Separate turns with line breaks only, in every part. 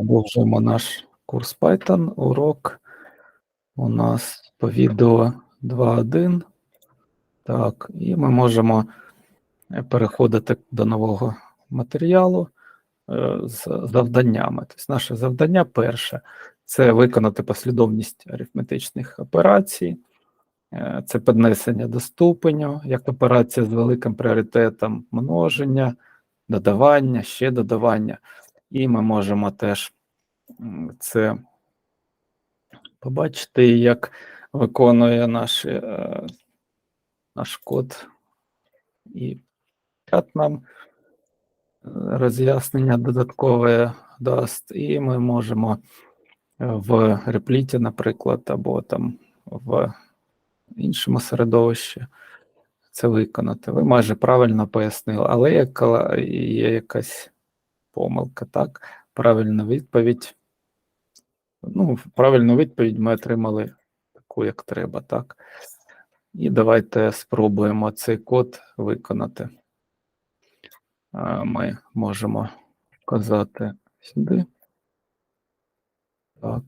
Продовжуємо наш курс Python. Урок у нас по відео 2.1. Так, і ми можемо переходити до нового матеріалу е, з завданнями. Тобто наше завдання перше це виконати послідовність арифметичних операцій, Е, це піднесення до ступеню, як операція з великим пріоритетом множення, додавання, ще додавання. І ми можемо теж це побачити, як виконує наш, е, наш код і чат нам е, роз'яснення додаткове дасть, і ми можемо е, в репліті, наприклад, або там в іншому середовищі це виконати. Ви майже правильно пояснили, але є, є якась помилка, так? Правильна відповідь. Ну, правильну відповідь ми отримали таку, як треба, так? І давайте спробуємо цей код виконати. Ми можемо вказати сюди. Так.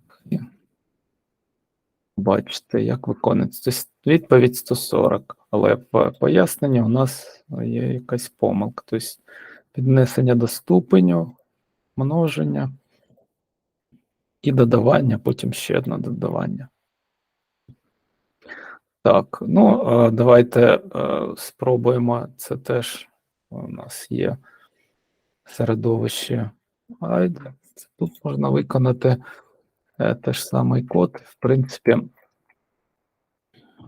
Бачите, як виконується. Відповідь 140, але в поясненні у нас є якась помилка. Тобто піднесення до ступеню, множення і додавання, потім ще одне додавання. Так, ну давайте е, спробуємо. Це теж у нас є середовище. Тут можна виконати е, теж самий код. В принципі,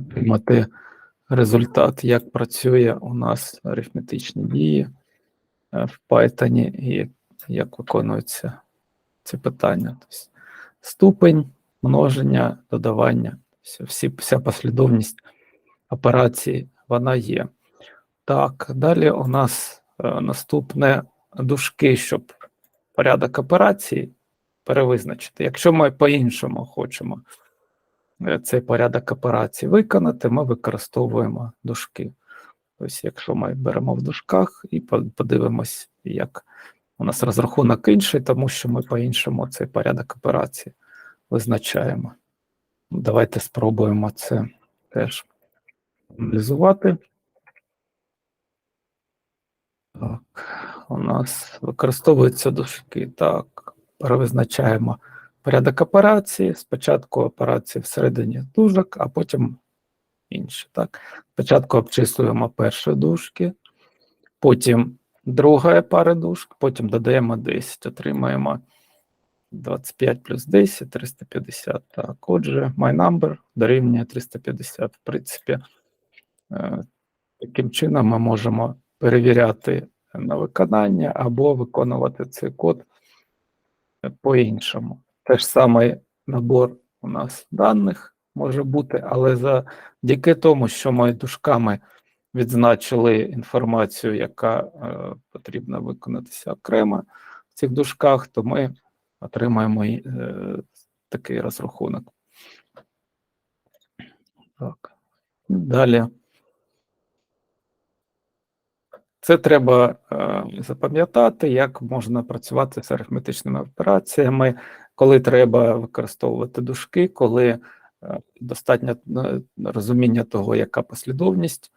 отримати результат, як працює у нас арифметичні дії е, в Python і як виконуються ці питання. Тобто ступень, множення, додавання, всі, вся послідовність операцій вона є. Так, далі у нас е, наступне дужки, щоб порядок операцій перевизначити. Якщо ми по-іншому хочемо е, цей порядок операцій виконати, ми використовуємо дужки. Тобто, якщо ми беремо в дужках і подивимось, як у нас розрахунок інший, тому що ми по-іншому цей порядок операцій визначаємо. Ну, Давайте спробуємо це теж аналізувати. Так, у нас використовуються дужки. Так, перевизначаємо порядок операції. Спочатку операції всередині дужок, а потім інші. Так, спочатку обчислюємо перші дужки, потім друга пара дужк, потім додаємо 10, отримаємо 25 плюс 10, 350. Так, отже, my дорівнює 350. В принципі, е, таким чином ми можемо перевіряти на виконання або виконувати цей код по-іншому. Те ж самий набор у нас даних може бути, але завдяки тому, що ми дужками відзначили інформацію, яка е, потрібно виконатися окремо в цих дужках, то ми отримаємо е, такий розрахунок. Так. Далі. Це треба е, запам'ятати, як можна працювати з арифметичними операціями, коли треба використовувати дужки, коли достатньо е, розуміння того, яка послідовність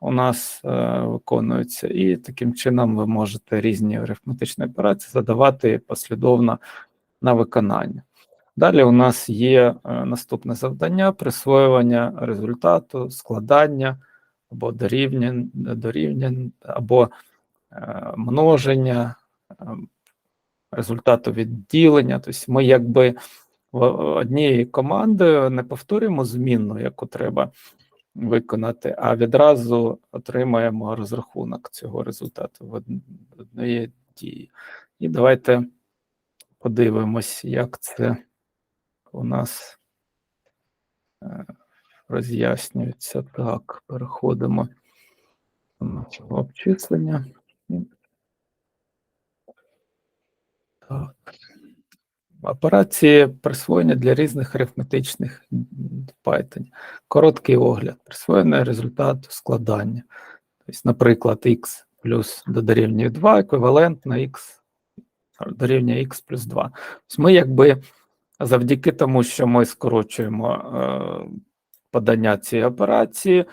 у нас е, виконується, і таким чином ви можете різні арифметичні операції задавати послідовно на виконання. Далі у нас є е, наступне завдання: присвоювання результату, складання або дорівнянь, дорівнянь або е, множення е, результату відділення. Тобто ми якби однією командою не повторюємо змінну, яку треба виконати, а відразу отримаємо розрахунок цього результату в од- однієї дії. І давайте подивимось, як це у нас е, роз'яснюється. Так, переходимо до нашого обчислення. Так. Операції присвоєння для різних арифметичних Python. Короткий огляд. Присвоєння результату складання. Тобто, наприклад, x плюс дорівнює 2 еквівалентно x дорівнює x плюс 2. Тобто ми якби завдяки тому, що ми скорочуємо е, подання цієї операції,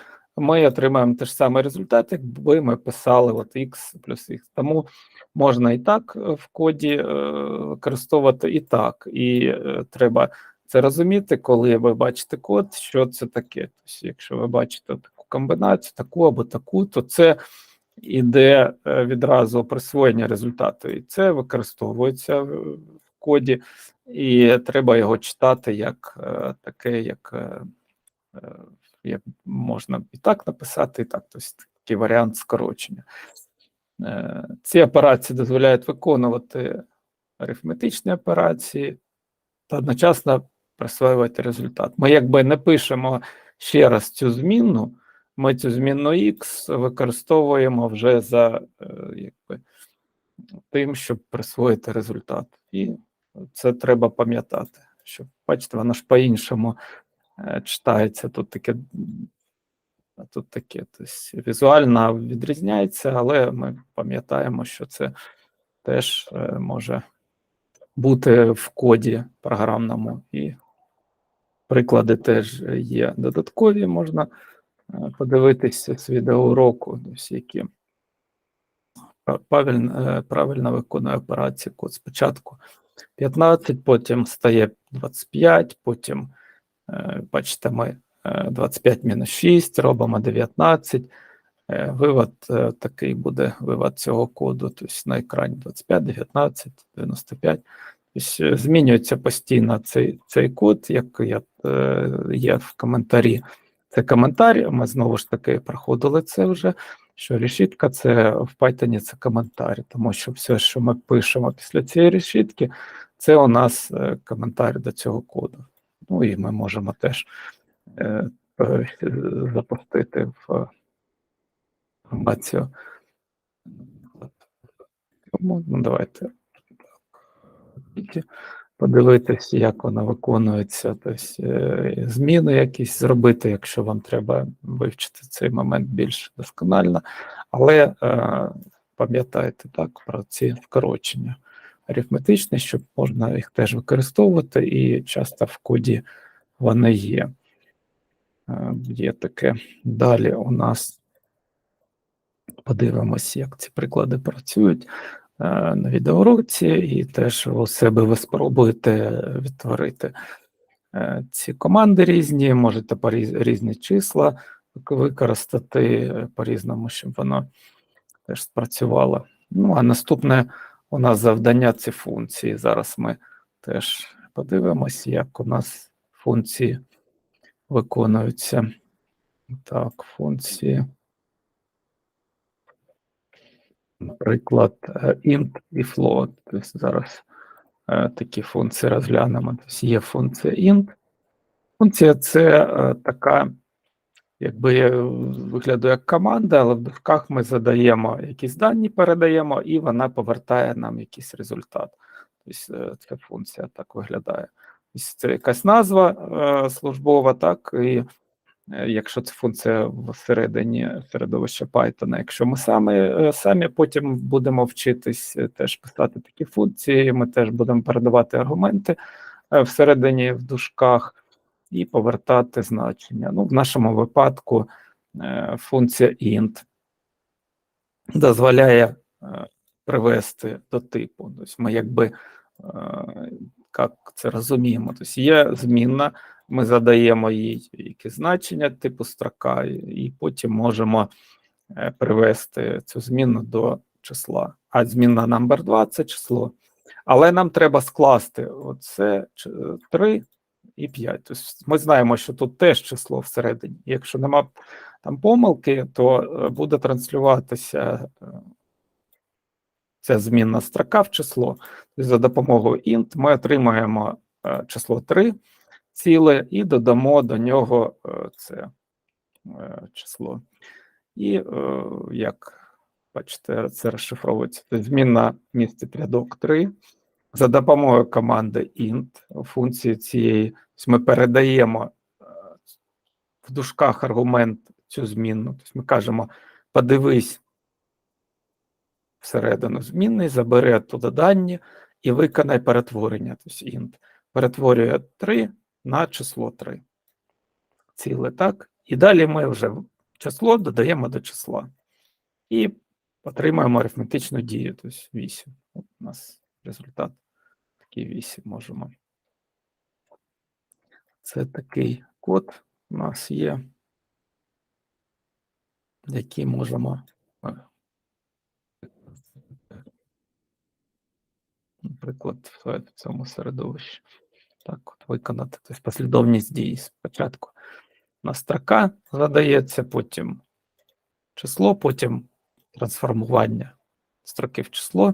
ми отримаємо той ж самий результат, якби ми писали от x плюс x. Тому можна і так е, в коді е, використовувати, і так. І е, треба це розуміти, коли ви бачите код, що це таке. Тобто, якщо ви бачите таку комбінацію, таку або таку, то це іде відразу присвоєння результату, і це використовується в коді, і треба його читати як таке, як, як можна і так написати, і так. Тобто такий варіант скорочення. Е, Ці операції дозволяють виконувати арифметичні операції та одночасно присвоювати результат. Ми якби не пишемо ще раз цю змінну, ми цю змінну x використовуємо вже за е, якби, тим, щоб присвоїти результат. І це треба пам'ятати. Що, бачите, воно ж по-іншому читається. Тут таке, тут таке. Тобто візуально відрізняється, але ми пам'ятаємо, що це теж е, може бути в коді програмному, і приклади теж є додаткові, можна е, подивитися з відеоуроку, які правильно, правильно виконує операцію код спочатку 15, потім стає 25, потім, е, бачите, ми е, 25 мінус 6, робимо 19. Е, Вивод е, такий буде вивод цього коду, тобто на екрані 25, 19, 95. Тобто е, змінюється постійно цей, цей код, як я, е, є в коментарі. Це коментар, ми знову ж таки проходили це вже, що решітка це в Python це коментар, тому що все, що ми пишемо після цієї решітки, це у нас е, коментар до цього коду. Ну і ми можемо теж е, е, запустити в інформацію. Тому, Ну, давайте подивитись, як вона виконується, тобто е, зміни якісь зробити, якщо вам треба вивчити цей момент більш досконально. Але е, пам'ятайте так про ці скорочення арифметичні, щоб можна їх теж використовувати, і часто в коді вони є. Е, Є таке. Далі у нас подивимось, як ці приклади працюють е, на відеоуроці, і теж у себе ви спробуєте відтворити е, ці команди різні, можете по різні числа використати по-різному, щоб воно теж спрацювало. Ну, а наступне у нас завдання ці функції. Зараз ми теж подивимось, як у нас функції виконуються. Так, функції. Наприклад, е, int і float. Тобто зараз е, такі функції розглянемо. Тобто є функція int. Функція це е, така, якби е, виглядає як команда, але в дужках ми задаємо якісь дані, передаємо, і вона повертає нам якийсь результат. Тобто ця функція так виглядає. Це якась назва е, службова, так, і якщо це функція всередині середовища Python, якщо ми самі, самі потім будемо вчитись теж писати такі функції, ми теж будемо передавати аргументи всередині в дужках і повертати значення. Ну, в нашому випадку е, функція int дозволяє е, привести до типу. Тобто ми якби е, як це розуміємо. Тобто є змінна, ми задаємо їй якісь значення типу строка, і- потім можемо привести цю змінну до числа. А змінна number 2 це число. Але нам треба скласти оце 3 і 5. Тобто ми знаємо, що тут теж число всередині. Якщо нема там помилки, то е, буде транслюватися е, ця змінна строка в число. Тобто за допомогою int ми отримаємо е, число 3 ціле і додамо до нього це число. І як бачите, це розшифровується. Тобто змінна містить рядок 3. За допомогою команди int функції цієї ми передаємо е, в дужках аргумент цю змінну. Тобто ми кажемо: подивись всередину змінний, забере туди дані і виконай перетворення, тобто int. Перетворює 3 на число 3. Ціле, так? І далі ми вже число додаємо до числа. І отримаємо арифметичну дію, тобто 8. От у нас результат такий 8 можемо. Це такий код у нас є, який можемо, е, наприклад, в цьому середовищі. Так, от виконати. Тобто послідовність дій спочатку. У нас строка задається, потім число, потім трансформування строки в число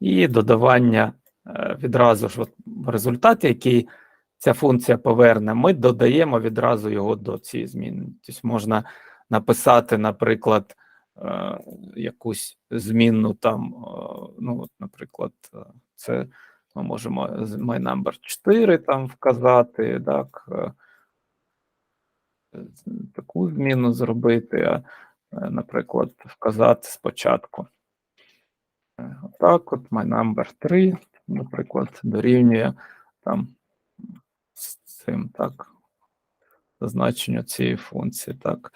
і додавання е, відразу ж от в результаті, який ця функція поверне, ми додаємо відразу його до цієї зміни. Тобто можна написати, наприклад, е, якусь змінну там, е, ну, наприклад, е, це ми можемо з MyNumber 4 там вказати, так, таку зміну зробити, а, наприклад, вказати спочатку. Отак, от MyNumber 3, наприклад, дорівнює там цим, так, зазначенню цієї функції, так.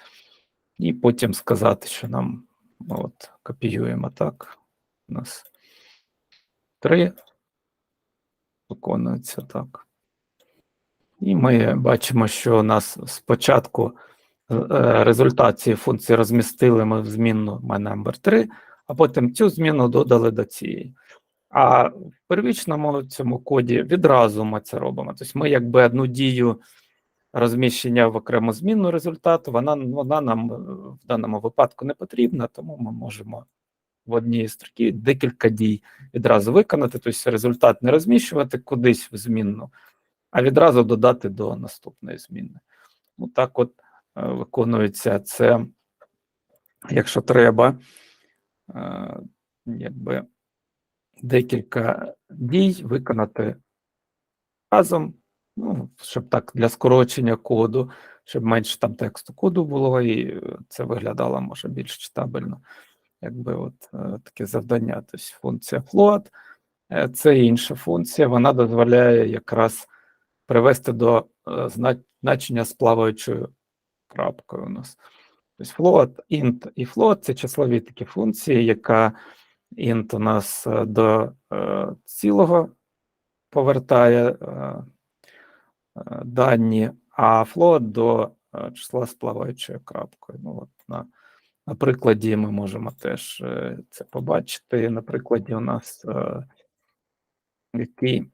І потім сказати, що нам ну, от, копіюємо так. У нас 3 виконується так. І ми бачимо, що у нас спочатку е, результат цієї функції розмістили ми в змінну MyNumber 3, а потім цю зміну додали до цієї. А в первічному цьому коді відразу ми це робимо. Тобто ми якби одну дію розміщення в окрему змінну результату, вона, вона нам е, в даному випадку не потрібна, тому ми можемо в одній строкі декілька дій відразу виконати, тобто результат не розміщувати кудись в змінну, а відразу додати до наступної зміни. Ну так от е, виконується це, якщо треба, е, якби декілька дій виконати разом, ну, щоб так для скорочення коду, щоб менше там тексту коду було, і це виглядало може більш читабельно. Якби от е, таке завдання. Тобто функція float е, це інша функція, вона дозволяє якраз привести до е, значення з плаваючою крапкою у нас. Тобто float, int і float це числові такі функції, яка int у нас е, до е, цілого повертає е, дані, а float до числа з плаваючою крапкою. Ну, от на, на прикладі ми можемо теж це побачити. На прикладі у нас який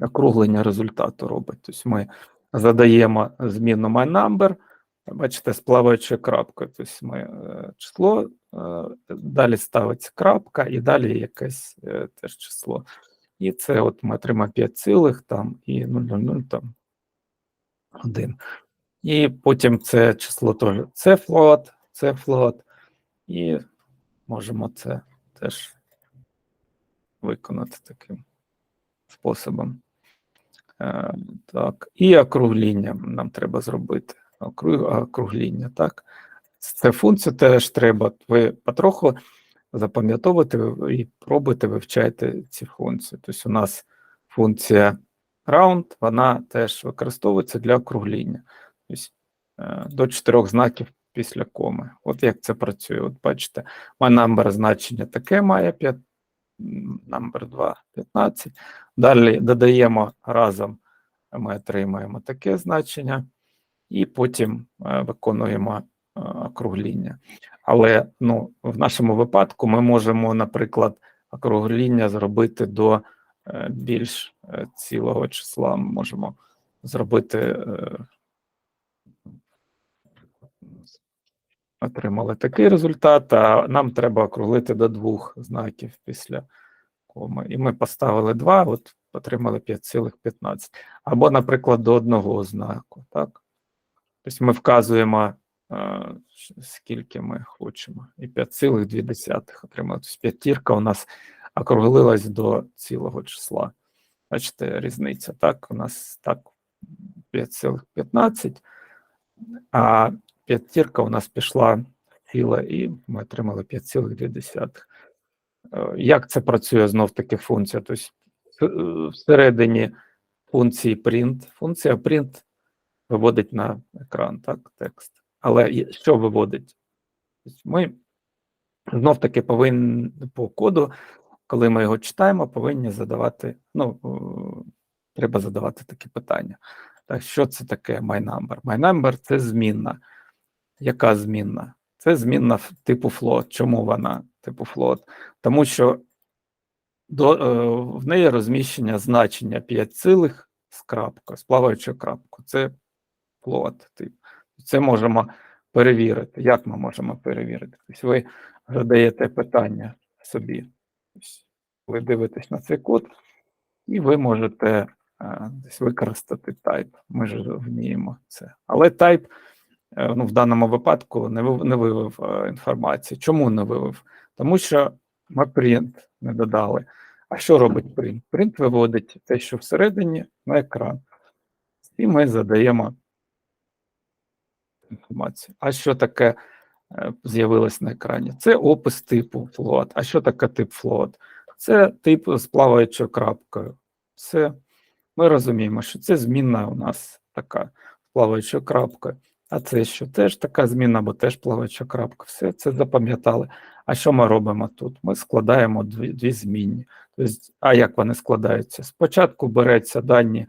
округлення результату робить. Тобто ми задаємо зміну MyNumber, бачите, з плаваючою крапкою. Тобто ми число, далі ставиться крапка і далі якесь е, теж число. І це от ми отримаємо 5 цілих там і 0,00 там 1. І потім це число теж це float, це float, і можемо це теж виконати таким способом. Е, так, і округління нам треба зробити. Окру- Округління, так. Це функцію теж треба. Ви потроху запам'ятовувати і пробуйте вивчайте ці функції. Тобто у нас функція round, вона теж використовується для округління. Тобто е, до чотирьох знаків після коми. От як це працює. От бачите, number значення таке має 5, number 2 15. Далі додаємо разом, ми отримаємо таке значення, і потім е, виконуємо округління. Але ну, в нашому випадку ми можемо, наприклад, округління зробити до е, більш е, цілого числа. Ми можемо зробити. е, Отримали такий результат, а нам треба округлити до двох знаків після коми. І ми поставили 2, от отримали 5,15. Або, наприклад, до одного знаку. Так? Тобто ми вказуємо, е, скільки ми хочемо. І 5,2 отримали. Тобто п'ятірка у нас округлилась до цілого числа. Бачите, різниця. Так, у нас так 5,15, а п'ятірка у нас пішла ціла, і ми отримали 5,2. Е, Як це працює знов таки функція? Тобто е, всередині функції print, функція print виводить на екран, так, текст. Але що виводить? Ми знов таки повинні по коду, коли ми його читаємо, повинні задавати, ну, е, треба задавати такі питання. Так, що це таке MyNumber? MyNumber – це змінна. Яка змінна? Це змінна типу float. Чому вона типу float? Тому що до, е, в неї розміщення значення 5 цілих з крапкою, з плаваючою крапкою. Це float. Тип. Це можемо перевірити. Як ми можемо перевірити? Тобто ви задаєте питання собі. Ви дивитесь на цей код, і ви можете е, десь використати type. Ми ж вміємо це. Але type е, ну, в даному випадку не вив- не вивів е, інформації. Чому не вивів? Тому що ми print не додали. А що робить print? Print виводить те, що всередині на екран. І ми задаємо інформацію. А що таке е, з'явилось на екрані? Це опис типу float. А що таке тип float? Це тип з плаваючою крапкою. Це ми розуміємо, що це змінна у нас така з плаваючою крапкою. А це що? Теж така зміна, бо теж плаваюча крапка. Все це запам'ятали. А що ми робимо тут? Ми складаємо дві, дві змінні. Тобто, а як вони складаються? Спочатку береться дані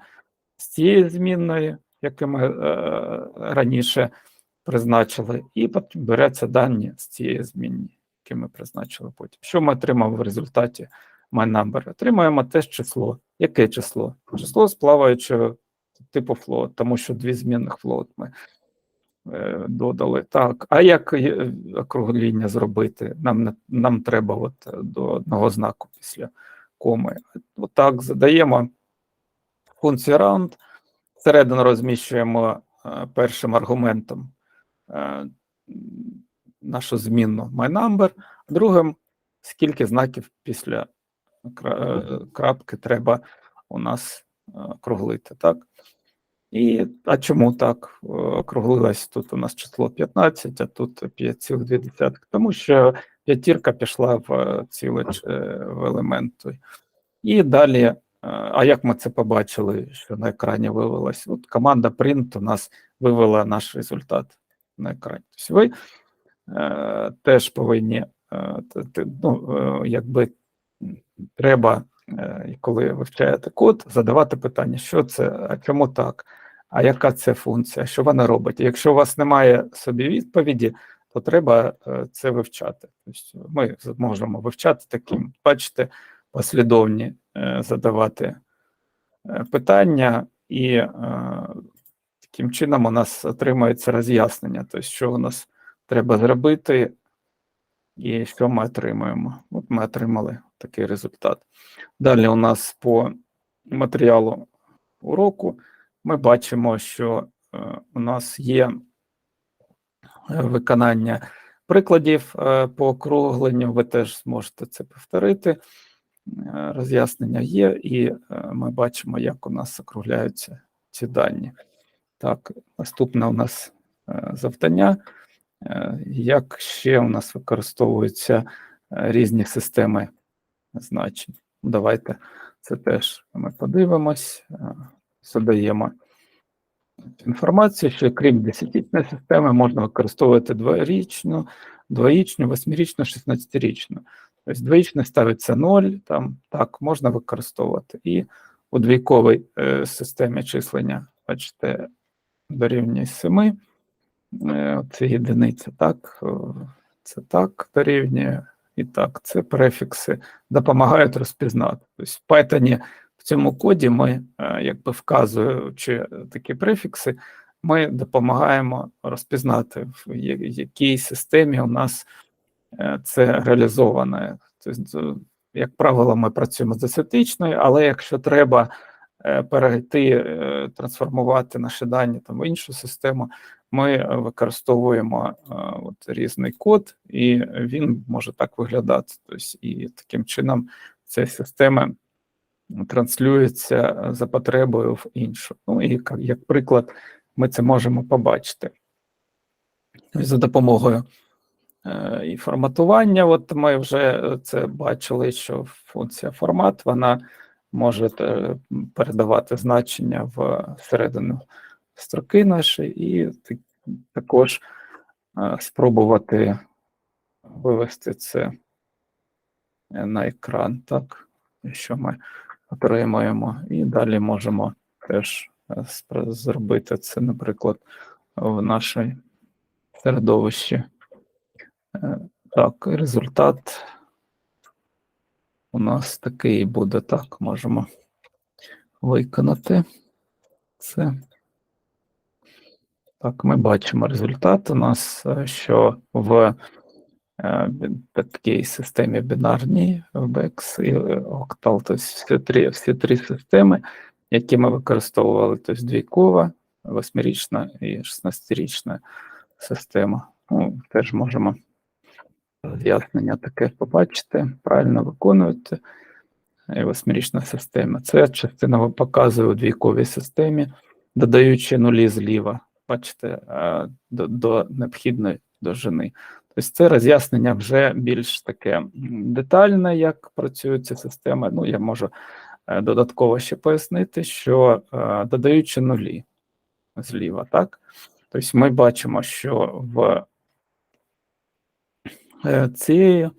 з цієї змінної, які ми е, раніше призначили, і береться дані з цієї змінні, які ми призначили потім. Що ми отримали в результаті MyNumber? Отримаємо теж число. Яке число? Число з плаваючого типу float, тому що дві змінних float ми е, додали. Так, а як е, округління зробити? Нам, нам треба от е, до одного знаку після коми. Отак задаємо функцію round, всередину розміщуємо е, першим аргументом нашу змінну myNumber, другим скільки знаків після е, крапки треба у нас е, округлити, так? І, а чому так? Е, Округлилось тут у нас число 15, а тут 5,2. Тому що п'ятірка пішла в е, е, в елемент. І далі, е, а як ми це побачили, що на екрані вивелось? От команда print у нас вивела наш результат на екрані. Тобто ви е, теж повинні, е, ну, е, якби треба, е, коли вивчаєте код, задавати питання, що це, а чому так, а яка це функція, що вона робить. І Якщо у вас немає собі відповіді, то треба е, це вивчати. Тобто ми можемо вивчати таким, бачите, послідовні е, задавати е, питання, і таким чином у нас отримується роз'яснення, тобто, що у нас треба зробити, і що ми отримуємо. От ми отримали такий результат. Далі у нас по матеріалу уроку ми бачимо, що е, у нас є е, виконання прикладів е, по округленню. Ви теж зможете це повторити. Роз'яснення є, і ми бачимо, як у нас округляються ці дані. Так, наступне у нас е, завдання. Е, Як ще у нас використовуються е, різні системи значень? Давайте це теж ми подивимось, задаємо інформацію, що крім десятичної системи можна використовувати дворічну, двоїчну, восьмирічну, шістнадцятирічну. Тобто двоїчна ставиться 0, там так можна використовувати. І у двійковій системі числення, бачите, дорівнює 7. Е, Це єдиниця, так, е, це так дорівнює, і так, це префікси допомагають розпізнати. Тобто в Python в цьому коді ми, е, якби вказуючи такі префікси, ми допомагаємо розпізнати, в якій системі у нас це реалізоване. Тобто, як правило, ми працюємо з десятичною, але якщо треба перейти, е, трансформувати наші дані там в іншу систему, ми е, використовуємо е, от різний код, і він може так виглядати. Тобто, і таким чином ця система транслюється за потребою в іншу. Ну і як, приклад, ми це можемо побачити. За допомогою Е, І форматування, от ми вже це бачили, що функція формат вона може е, передавати значення в середину строки нашої, і також е, спробувати вивести це на екран, так, що ми отримаємо. І далі можемо теж е, зробити це, наприклад, в нашій середовищі. Е, Так, результат у нас такий буде. Так, можемо виконати це. Так, ми бачимо результат. У нас, е, що в е, такій системі бінарній BEX і Octal, тобто всі три, всі три системи, які ми використовували, тобто двійкова, восьмирічна і 16-річна система. Ну, теж можемо роз'яснення таке побачити, правильно виконуєте. Восьмирічна система. Це частина показує у двійковій системі, додаючи нулі зліва, бачите, е, до, до необхідної довжини. Тобто це роз'яснення вже більш таке детальне, як працює ця система. Ну, я можу е, додатково ще пояснити, що е, додаючи нулі зліва, так? Тобто ми бачимо, що в е, цієї е,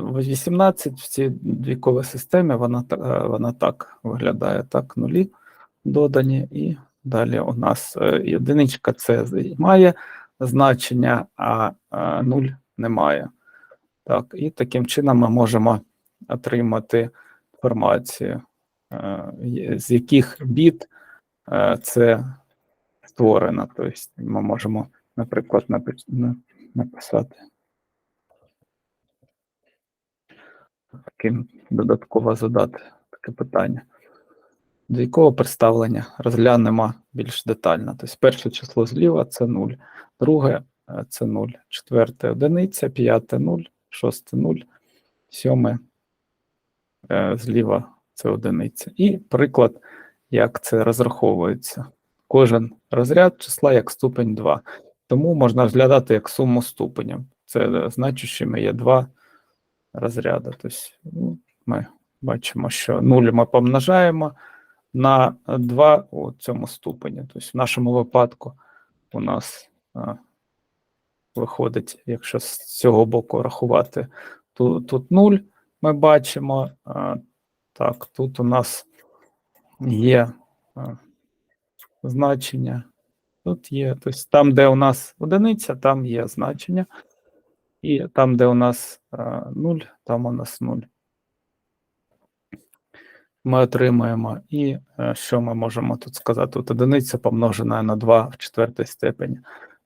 в 18 в цій двійковій системі вона, е, вона так виглядає, так, нулі додані, і далі у нас одиничка це має значення, а нуль немає. Так, і таким чином ми можемо отримати інформацію, з яких біт це створено. Тобто ми можемо, наприклад, напи- написати таким додатково задати таке питання. До якого представлення розглянемо більш детально. Тобто перше число зліва це 0, друге е, це 0, четверте одиниця, п'яте 0, шосте 0, сьоме е, зліва це одиниця. І приклад, як це розраховується. Кожен розряд числа як ступень 2. Тому можна розглядати як суму ступенів. Це е, значущими є 2 розряду. Тобто ну, ми бачимо, що 0 ми помножаємо на 2 у цьому ступені. Тобто в нашому випадку у нас а, виходить, якщо з цього боку рахувати, то, тут 0 ми бачимо. А, так, тут у нас є а, значення. Тут є, тобто там, де у нас одиниця, там є значення. І там, де у нас 0, там у нас 0. Ми отримуємо, і е, що ми можемо тут сказати? Тут одиниця помножена на 2 в четвертій степені.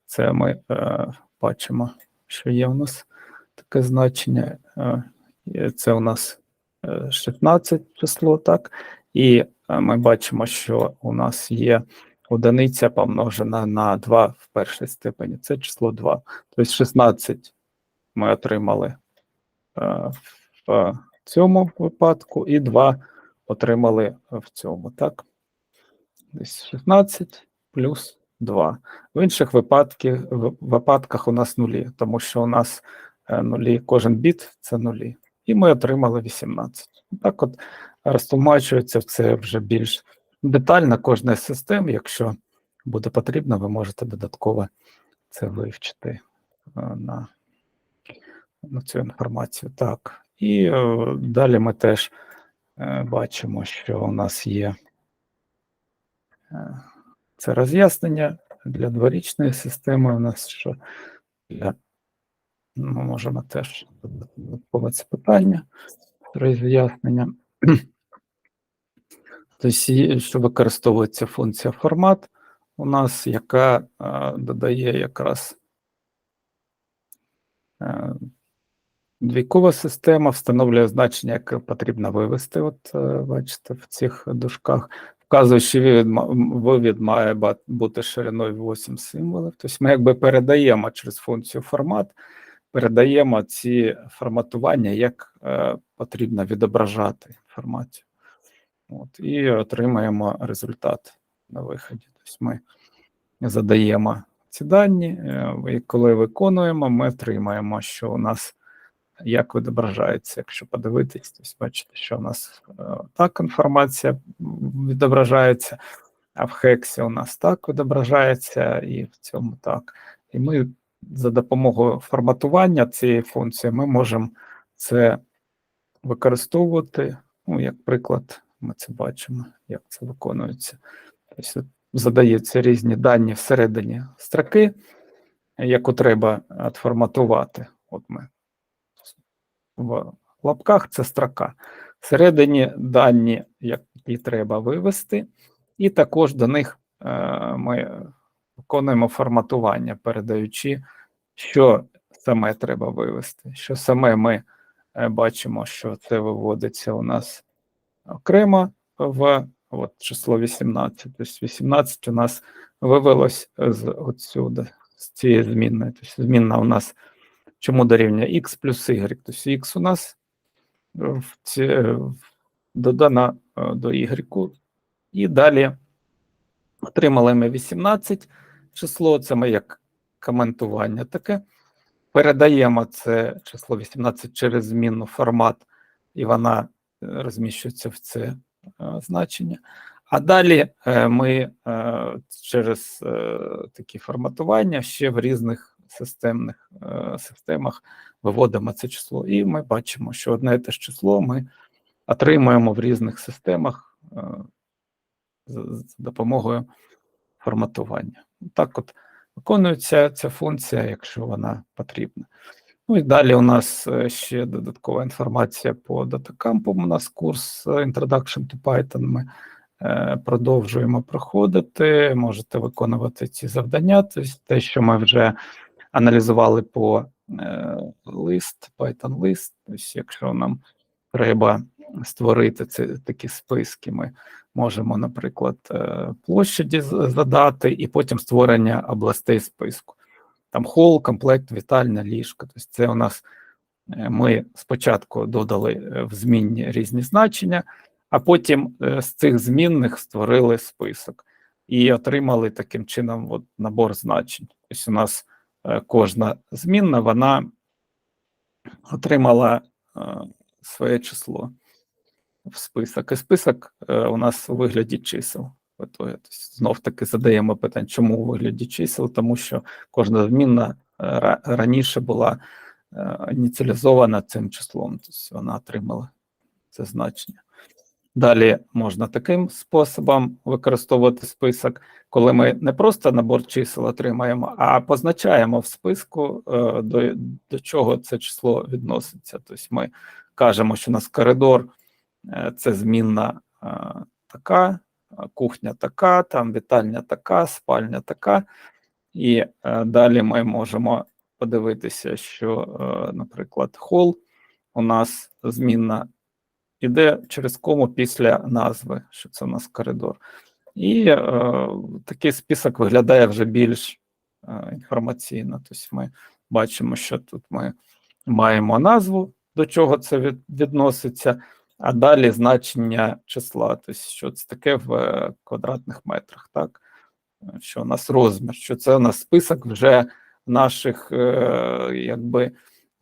Це ми е, бачимо, що є у нас таке значення. Е, це у нас е, 16 число, так? І е, ми бачимо, що у нас є одиниця помножена на 2 в першій степені. Це число 2. Тобто 16 ми отримали е, в цьому випадку, і 2 отримали в цьому, так? Десь 16 плюс 2. В інших випадках, в- випадках у нас нулі, тому що у нас е, нулі, кожен біт це нулі. І ми отримали 18. Так от розтлумачується це вже більш детально кожна з систем. Якщо буде потрібно, ви можете додатково це вивчити е, на, на цю інформацію. Так. І е, далі ми теж е, бачимо, що у нас є е, це роз'яснення для дворічної системи. У нас що для ми можемо теж це питання роз'яснення. Тобто, що використовується функція формат у нас, яка е, додає якраз е, Двійкова система встановлює значення, яке потрібно вивести. От е, бачите, в цих дужках вказує, що вивід, має бути шириною 8 символів. Тобто ми якби передаємо через функцію формат, передаємо ці форматування, як е, потрібно відображати інформацію. От, і отримаємо результат на виході. Тобто ми задаємо ці дані, е, і коли виконуємо, ми отримаємо, що у нас як відображається. Якщо подивитись, то бачите, що у нас е, так інформація відображається, а в хексі у нас так відображається, і в цьому так. І ми за допомогою форматування цієї функції ми можемо це використовувати. Ну, як приклад, ми це бачимо, як це виконується. Тобто задаються різні дані всередині строки, яку треба відформатувати. От ми в лапках це строка. Всередині дані, які треба вивести, і також до них е, ми виконуємо форматування, передаючи, що саме треба вивести, що саме ми е, бачимо, що це виводиться у нас окремо в от, число 18. Тобто 18 у нас вивелось з отсюди, з цієї змінної. Тобто змінна у нас чому дорівнює x плюс y. Тобто x у нас в ці, додана е, до y. І далі отримали ми 18 число, це ми як коментування таке. Передаємо це число 18 через змінну формат, і вона е, розміщується в це е, значення. А далі е, ми е, через е, такі форматування ще в різних системних е, системах виводимо це число. І ми бачимо, що одне і те ж число ми отримуємо в різних системах е, з з допомогою форматування. Так от виконується ця функція, якщо вона потрібна. Ну і далі у нас е, ще додаткова інформація по датакампам. У нас курс Introduction to Python. Ми продовжуємо проходити. Можете виконувати ці завдання. Тобто те, що ми вже аналізували по е, лист, Python лист. Тобто, якщо нам треба створити ці такі списки, ми можемо, наприклад, е, площаді задати, і потім створення областей списку. Там хол, комплект, вітальна, ліжко. Тобто це у нас е, ми спочатку додали в змінні різні значення, а потім з цих змінних створили список і отримали таким чином от набор значень. Тобто у нас кожна змінна, вона отримала е, своє число в список. І список е, у нас у вигляді чисел. Тобто, знов таки задаємо питання, чому у вигляді чисел, тому що кожна змінна е, раніше була е, ініціалізована цим числом, тобто вона отримала це значення. Далі можна таким способом використовувати список, коли ми не просто набор чисел отримаємо, а позначаємо в списку, е, до, до чого це число відноситься. Тобто ми кажемо, що у нас коридор е, це змінна е, така, кухня така, там вітальня така, спальня така. І далі ми можемо подивитися, що, наприклад, хол у нас змінна іде через кому після назви, що це у нас коридор. І е, такий список виглядає вже більш е, інформаційно. Тобто ми бачимо, що тут ми маємо назву, до чого це від, відноситься, а далі значення числа, тобто що це таке в квадратних метрах, так? Що у нас розмір, що це у нас список вже наших е, якби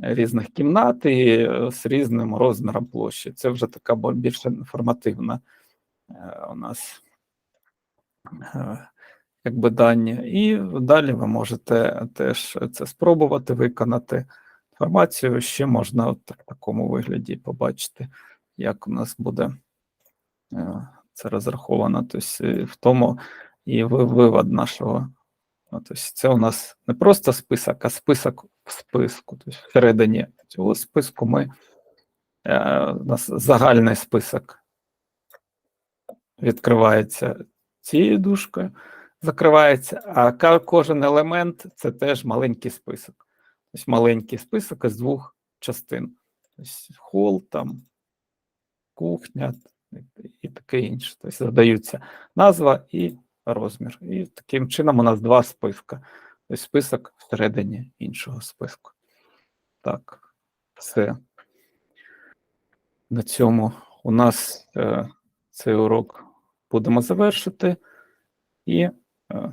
різних кімнат і е, з різним розміром площі. Це вже така більш інформативна е, у нас е, якби дані. І далі ви можете теж це спробувати виконати. Інформацію ще можна от в такому вигляді побачити, як у нас буде це розраховано. Тобто в тому і ви- вивод нашого. Тобто це у нас не просто список, а список списку. Тобто всередині цього списку ми е, у нас загальний список відкривається цією дужкою, закривається, а кожен елемент це теж маленький список. Тобто маленький список із двох частин. Тобто хол, там, кухня і таке інше. Тобто задаються назва і розмір. І таким чином у нас два списка. Список всередині іншого списку. Так, все. На цьому у нас е, цей урок будемо завершити. І е,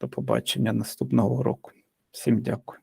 До побачення наступного уроку. Всім дякую.